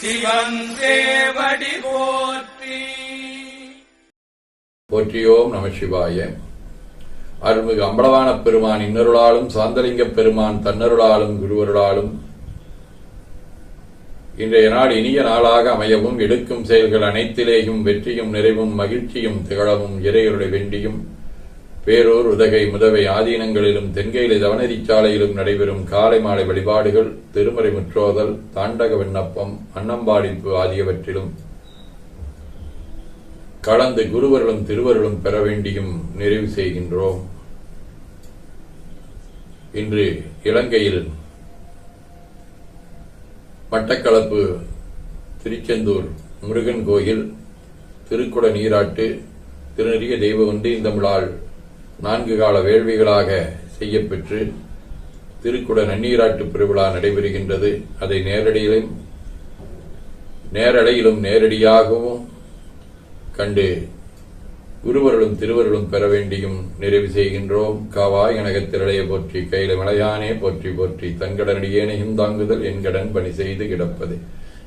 சிவன் சேவடி போற்றி. போற்றியோம் நம சிவாய. அருள்மிகு அம்பலவான பெருமான் இன்னருளாலும் சாந்தலிங்க பெருமான் தன்னருளாலும் குருவருளாலும் இன்றைய நாள் இனிய நாளாக அமையவும் எடுக்கும் செயல்கள் அனைத்திலேயும் வெற்றியும் நிறைவும் மகிழ்ச்சியும் திகழவும் இறையருளை வேண்டியும் பேரூர் உதகை முதவை ஆதீனங்களிலும் தென்கையில தவனரிச்சாலையிலும் நடைபெறும் காலை மாலை வழிபாடுகள் திருமறை முற்றோதல் தாண்டக விண்ணப்பம் அன்னம்பாடிப்பு ஆகியவற்றிலும் கலந்து குருவர்களும் திருவருளும் பெற வேண்டியும் நிறைவு செய்கின்றோம். இன்று இலங்கையில் மட்டக்களப்பு திருச்செந்தூர் முருகன் கோயில் திருக்குட நீராட்டு திருநெறிய தெய்வ உண்டு இந்த விழால் நான்கு கால வேள்விகளாக செய்யப்பெற்று திருக்குட நன்னீராட்டு பெருவிழா நடைபெறுகின்றது. அதை நேரடியிலும் நேரடியிலும் நேரடியாகவும் கண்டு குருவர்களும் திருவர்களும் பெற வேண்டியும் நிறைவு செய்கின்றோம். காவாய் கனகத்திரளைய போற்றி கையில மலையானே போற்றி போற்றி தன்கடனடியேனையும் தாங்குதல் என் கடன் பணி செய்து கிடப்பது.